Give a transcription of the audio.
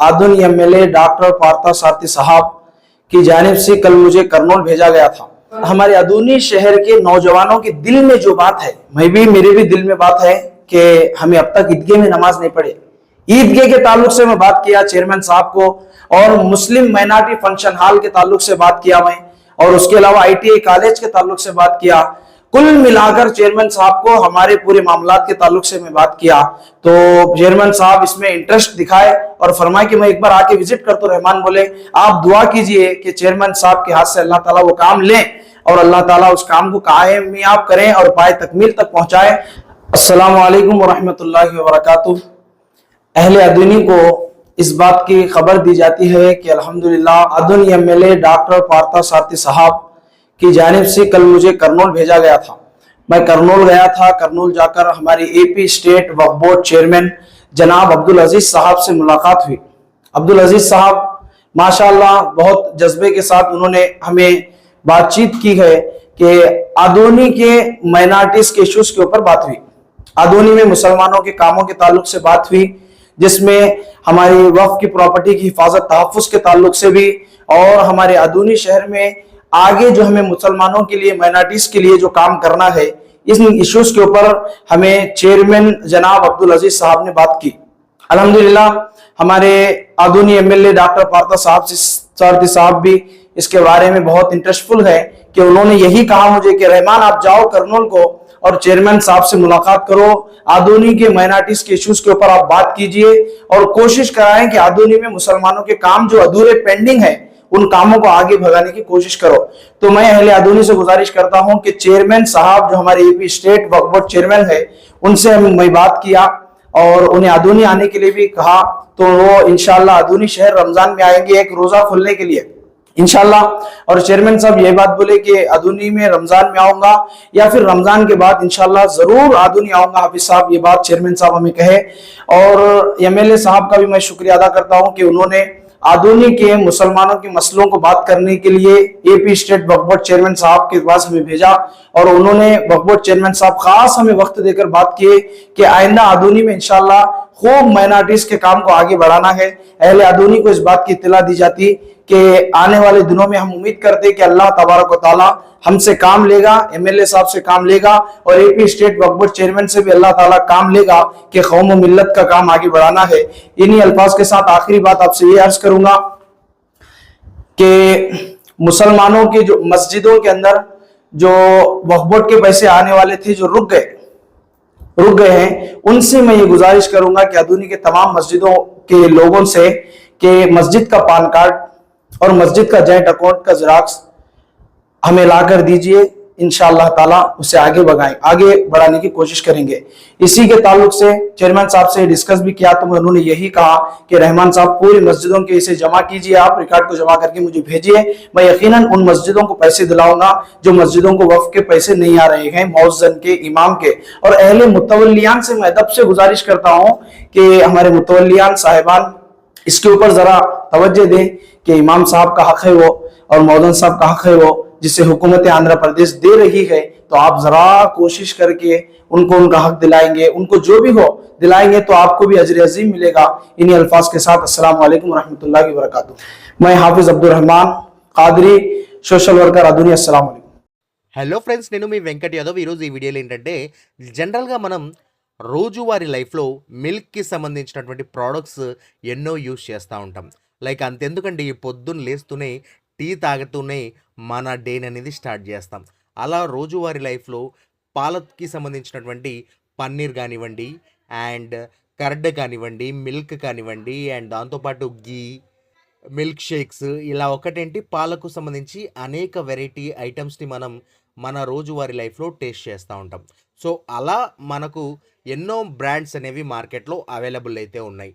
آدن ایم ایل اے، ڈاکٹر پارتا سارتی صاحب کی جانب سے کل مجھے کرنول بھیجا گیا تھا۔ ہمارے ادونی شہر کے نوجوانوں کے دل میں جو بات ہے، میں بھی، میرے بھی دل میں بات ہے کہ ہمیں اب تک عیدگاہ میں نماز نہیں پڑھے عیدگاہ کے تعلق سے میں بات کیا، چیئرمین صاحب کو، اور مسلم مائنارٹی فنکشن ہال کے تعلق سے بات کیا میں، اور اس کے علاوہ آئی ٹی آئی کالج کے تعلق سے بات کیا۔ کل ملا کر چیئرمین صاحب کو ہمارے پورے معاملات کے تعلق سے میں بات کیا تو چیئرمین صاحب اس میں انٹرسٹ دکھائے اور فرمائے کہ میں ایک بار آ کے وزٹ کر تو رحمان بولے، آپ دعا کیجیے کہ چیئرمین صاحب کے ہاتھ سے اللہ تعالیٰ وہ کام لیں اور اللہ تعالیٰ اس کام کو کامیاب کریں اور پائے تکمیل تک پہنچائے۔ السلام علیکم ورحمۃ اللہ وبرکاتہ۔ اہل ادنی کو اس بات کی خبر دی جاتی ہے کہ الحمدللہ ادونی ایم ایل اے، ڈاکٹر، پارتا، ساتھی صاحب کی جانب سے کل مجھے کرنول بھیجا گیا تھا۔ میں کرنول گیا تھا۔ کرنول جا کر ہماری اے پی اسٹیٹ وقف بورڈ چیئرمین جناب عبدالعزیز صاحب سے ملاقات ہوئی۔ عبدالعزیز صاحب، ماشاءاللہ بہت جذبے کے ساتھ انہوں نے ہمیں بات چیت کی ہے کہ آدونی کے مائنارٹیز کے ایشوز کے اوپر بات ہوئی۔ آدونی میں مسلمانوں کے کاموں کے تعلق سے بات ہوئی، جس میں ہماری وقف کی پراپرٹی کی حفاظت، تحفظ کے تعلق سے بھی اور ہمارے آدونی شہر میں آگے جو ہمیں مسلمانوں کے لیے مائنارٹیز کے لیے جو کام کرنا ہے، اس ایشوز کے اوپر ہمیں چیئرمین جناب عبدالعزیز صاحب نے بات کی۔ الحمدللہ، ہمارے آدونی ایم ایل اے ڈاکٹر پارتا صاحب سارتی صاحب بھی اس کے بارے میں بہت انٹرسٹ فل ہے کہ انہوں نے یہی کہا مجھے کہ رحمان، آپ جاؤ کرنول کو اور چیئرمین صاحب سے ملاقات کرو۔ آدونی کے مائنارٹیز کے ایشوز کے اوپر آپ بات کیجیے اور کوشش کرائیں کہ آدونی میں مسلمانوں کے کام جو ادھورے پینڈنگ ہیں ان کاموں کو آگے بھگانے کی کوشش کرو۔ تو میں اہل ادونی سے گزارش کرتا ہوں کہ چیئرمین صاحب جو ہمارے یو پی اسٹیٹ وقف بورڈ چیئرمین ہے ان سے میں بات کیا اور انہیں ادونی آنے کے لیے بھی کہا۔ تو وہ انشاءاللہ ادونی شہر رمضان میں آئیں گے ایک روزہ کھلنے کے لیے۔ انشاءاللہ۔ اور چیئرمین صاحب یہ بات بولے کہ ادونی میں رمضان میں آؤں گا یا پھر رمضان کے بعد انشاءاللہ ضرور ادونی آؤں گا۔ حافظ صاحب یہ بات چیئرمین صاحب ہمیں کہے۔ اور ایم ایل اے صاحب کا بھی میں شکریہ ادا کرتا ہوں کہ انہوں نے آدونی کے مسلمانوں کے مسئلوں کو بات کرنے کے لیے اے پی اسٹیٹ بغبوٹ چیئرمین صاحب کے پاس ہمیں بھیجا اور انہوں نے بغبوٹ چیئرمین صاحب خاص ہمیں وقت دے کر بات کیے کہ آئندہ آدونی میں انشاءاللہ خوب مائنارٹیز کے کام کو آگے بڑھانا ہے۔ اہل عدونی کو اس بات کی اطلاع دی جاتی کہ آنے والے دنوں میں ہم امید کرتے کہ اللہ تبارک و تعالیٰ ہم سے کام لے گا ایم ایل اے صاحب سے کام لے گا اور اے پی اسٹیٹ وقف چیئرمین سے بھی اللہ تعالیٰ کام لے گا کہ قوم و ملت کا کام آگے بڑھانا ہے۔ انہی الفاظ کے ساتھ آخری بات آپ سے یہ عرض کروں گا کہ مسلمانوں کی جو مسجدوں کے اندر جو وقف کے پیسے آنے والے تھے، جو رک گئے رک گئے ہیں۔ ان سے میں یہ گزارش کروں گا کہ ادونی کے تمام مسجدوں کے لوگوں سے کہ مسجد کا پان کارڈ اور مسجد کا جائنٹ اکاؤنٹ کا زراکس ہمیں لا کر دیجیے۔ ان شاء اللہ تعالیٰ اسے آگے بگائیں آگے بڑھانے کی کوشش کریں گے۔ اسی کے تعلق سے چیئرمین صاحب سے ڈسکس بھی کیا تو انہوں نے یہی کہا کہ رحمان صاحب پوری مسجدوں کے اسے جمع کیجیے آپ، ریکارڈ کو جمع کر کے مجھے بھیجئے۔ میں یقیناً ان مسجدوں کو پیسے دلاؤں گا جو مسجدوں کو وقف کے پیسے نہیں آ رہے ہیں مؤذن کے، امام کے۔ اور اہل متولیان سے میں ادب سے گزارش کرتا ہوں کہ ہمارے متولیان صاحبان اس کے اوپر ذرا توجہ دیں کہ امام صاحب کا حق ہے وہ اور مؤذن صاحب کا حق ہے وہ۔ जिसे हुकूमत आंध्र प्रदेश दे रही है तो आप जरा कोशिश करके उनको उनका हक दिलाएंगे उनको जो भी हो दिलाएंगे तो आपको भी अजर अजीम मिलेगा इन्हीं अल्फाज के साथ अस्सलाम वालेकुम रहमतुल्लाहि व बरकातुहू मैं हाफिज अब्दुल रहमान कादरी सोशल वर्कर अदुनी अस्सलाम वालेकुम హలో ఫ్రెండ్స్ నేను మీ వెంకట్ యాదవ్ ఈరోజు ఈ వీడియోలో ఏంటంటే జనరల్గా మనం రోజువారీ లైఫ్లో మిల్క్కి సంబంధించినటువంటి ప్రోడక్ట్స్ ఎన్నో యూస్ చేస్తూ ఉంటాం లైక్ అంతెందుకండి పొద్దున్న లేస్తూనే టీ తాగుతూనే మన డేని అనేది స్టార్ట్ చేస్తాం. అలా రోజువారీ లైఫ్లో పాలకి సంబంధించినటువంటి పన్నీర్ కానివ్వండి అండ్ కర్డ్ కానివ్వండి మిల్క్ కానివ్వండి అండ్ దాంతోపాటు గీ మిల్క్ షేక్స్ ఇలా ఒకటేంటి? పాలకు సంబంధించి అనేక వెరైటీ ఐటమ్స్ని మనం మన రోజువారీ లైఫ్లో టేస్ట్ చేస్తూ ఉంటాం. సో అలా మనకు ఎన్నో బ్రాండ్స్ అనేవి మార్కెట్లో అవైలబుల్ అయితే ఉన్నాయి.